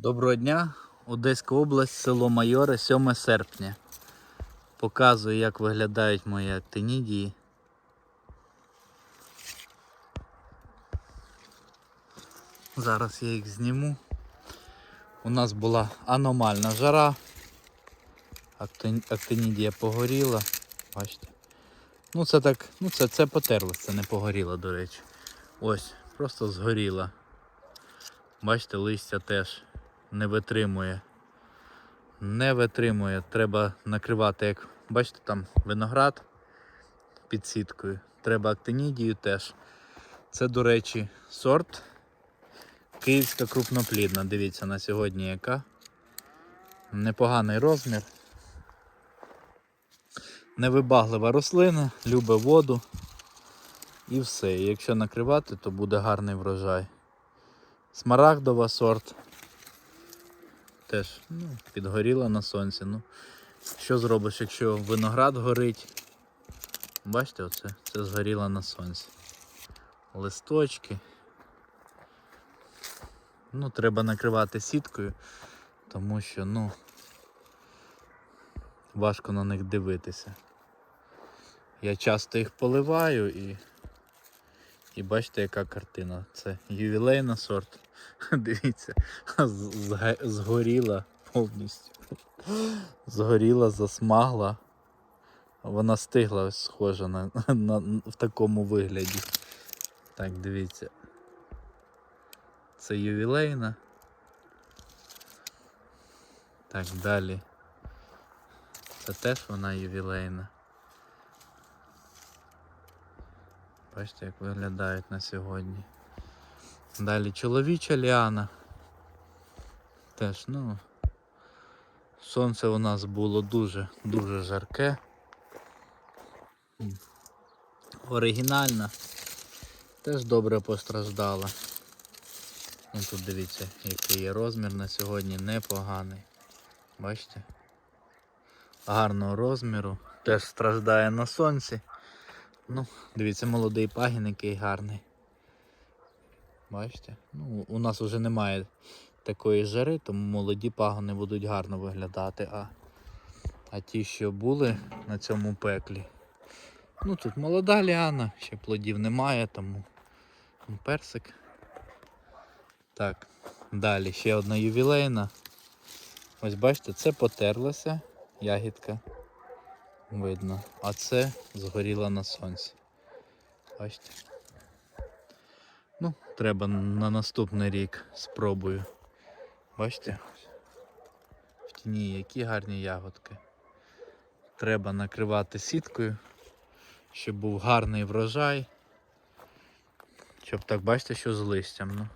Доброго дня, Одеська область, село Майоре, 7 серпня. Показую, як виглядають мої актинідії. Зараз я їх зніму. У нас була аномальна жара. Актинідія погоріла. Бачите. Ну це так, ну це, це потерлося, це не погоріло, до речі. Ось, просто згоріла. Бачите, листя теж не витримує. Не витримує. Треба накривати, як бачите, там виноград під сіткою. Треба актинідію теж. Це, до речі, сорт Київська крупноплідна. Дивіться на сьогодні яка. Непоганий розмір. Невибаглива рослина, любить воду. І все. Якщо накривати, то буде гарний врожай. Смарагдова сорт. Теж ну, підгоріла на сонці. Ну, що зробиш, якщо виноград горить? Бачите, оце це згоріло на сонці. Листочки. Ну, треба накривати сіткою, тому що, ну, важко на них дивитися. Я часто їх поливаю і. І бачите, яка картина. Це ювілейна сорт. Дивіться, згоріла повністю. Згоріла, засмагла. Вона стигла схожа на, на, в такому вигляді. Так, дивіться. Це ювілейна. Так, далі. Це теж вона ювілейна. Бачите, як виглядають на сьогодні. Далі чоловіча ліана. Теж, ну. Сонце у нас було дуже, дуже жарке. Оригінальна. Теж добре постраждала. Ну, тут дивіться, який є розмір на сьогодні, непоганий. Бачите? Гарного розміру. Теж страждає на сонці. Ну, дивіться, молодий пагін, який гарний. Бачите? Ну, у нас вже немає такої жари, тому молоді пагони будуть гарно виглядати. А, а ті, що були на цьому пеклі. Ну тут молода ліана, ще плодів немає, тому ну, персик. Так, далі ще одна ювілейна. Ось бачите, це потерлася ягідка. Видно. А це згоріла на сонці. Бачите? Ну, треба на наступний рік спробую. Бачите? В тіні які гарні ягодки. Треба накривати сіткою, щоб був гарний врожай. Щоб так бачите, що з листям. Ну.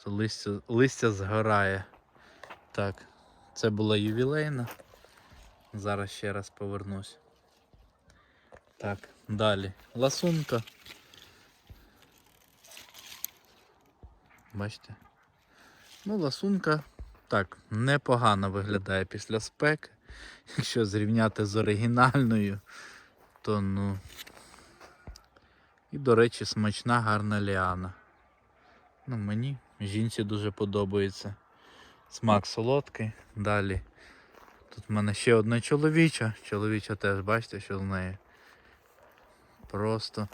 Що листя, листя згорає. Так, це була ювілейна. Зараз ще раз повернусь. Так, далі. Ласунка. Бачите? Ну, ласунка так, непогано виглядає після спеки. Якщо зрівняти з оригінальною, то ну. І, до речі, смачна гарна ліана. Ну, мені, жінці дуже подобається. Смак солодкий. Далі. Тут в мене ще одна чоловіча. Чоловіча теж, бачите, що з неї. Просто,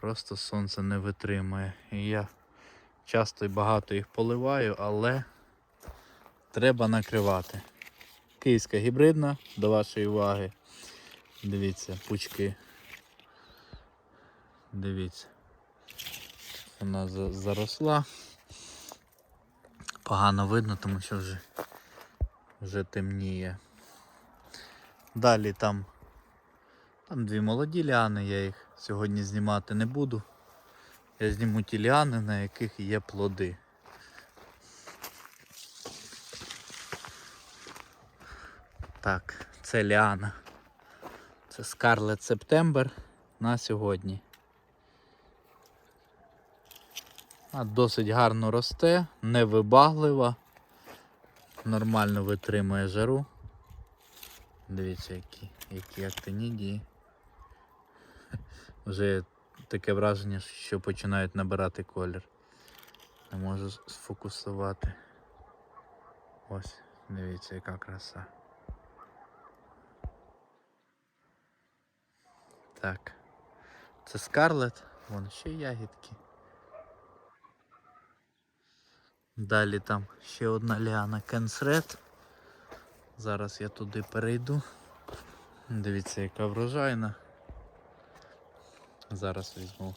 просто сонце не витримує. І я часто і багато їх поливаю, але треба накривати. Київська гібридна, до вашої уваги. Дивіться, пучки. Дивіться. Вона заросла. Погано видно, тому що вже, вже темніє. Далі там, там дві молоді ліани, я їх сьогодні знімати не буду. Я зніму ті ліани, на яких є плоди. Так, це ліана. Це Scarlet September на сьогодні. А досить гарно росте, невибаглива, нормально витримує жару. Дивіться, які, які актинідії. Вже таке враження, що починають набирати колір. Не можу сфокусувати. Ось, дивіться, яка краса. Так. Це скарлет, вон ще ягідки. Далі там ще одна ліана кенсред. Зараз я туди перейду. Дивіться, яка врожайна. Зараз візьму.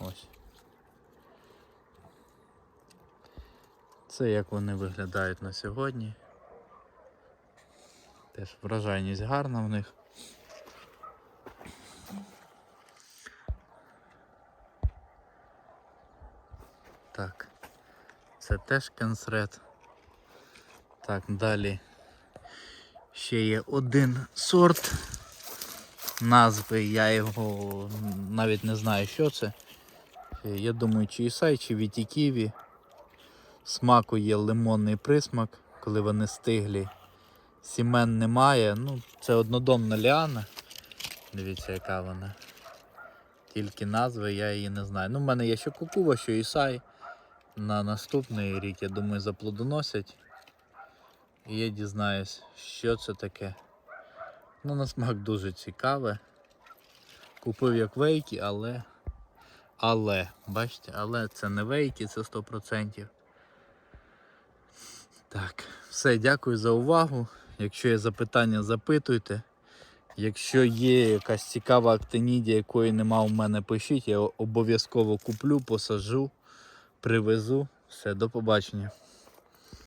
Ось. Це як вони виглядають на сьогодні. Теж врожайність гарна в них. Так. Це теж кенсред. Так, далі ще є один сорт. Назви я його навіть не знаю, що це. Я думаю, чи Ісай, чи Вітіківі. Смаку є лимонний присмак, коли вони стиглі. Сімен немає. Ну, це однодомна ліана. Дивіться, яка вона. Тільки назви я її не знаю. Ну, в мене є що кукува, що Ісай. На наступний рік, я думаю, заплодоносять. І я дізнаюсь, що це таке. Ну, на смак дуже цікаве. Купив як вейки, але. Але, бачите, але це не вейки, це 100%. Так, все, дякую за увагу. Якщо є запитання, запитуйте. Якщо є якась цікава актинідія, якої нема у мене, пишіть, я обов'язково куплю, посажу, привезу. Все, до побачення.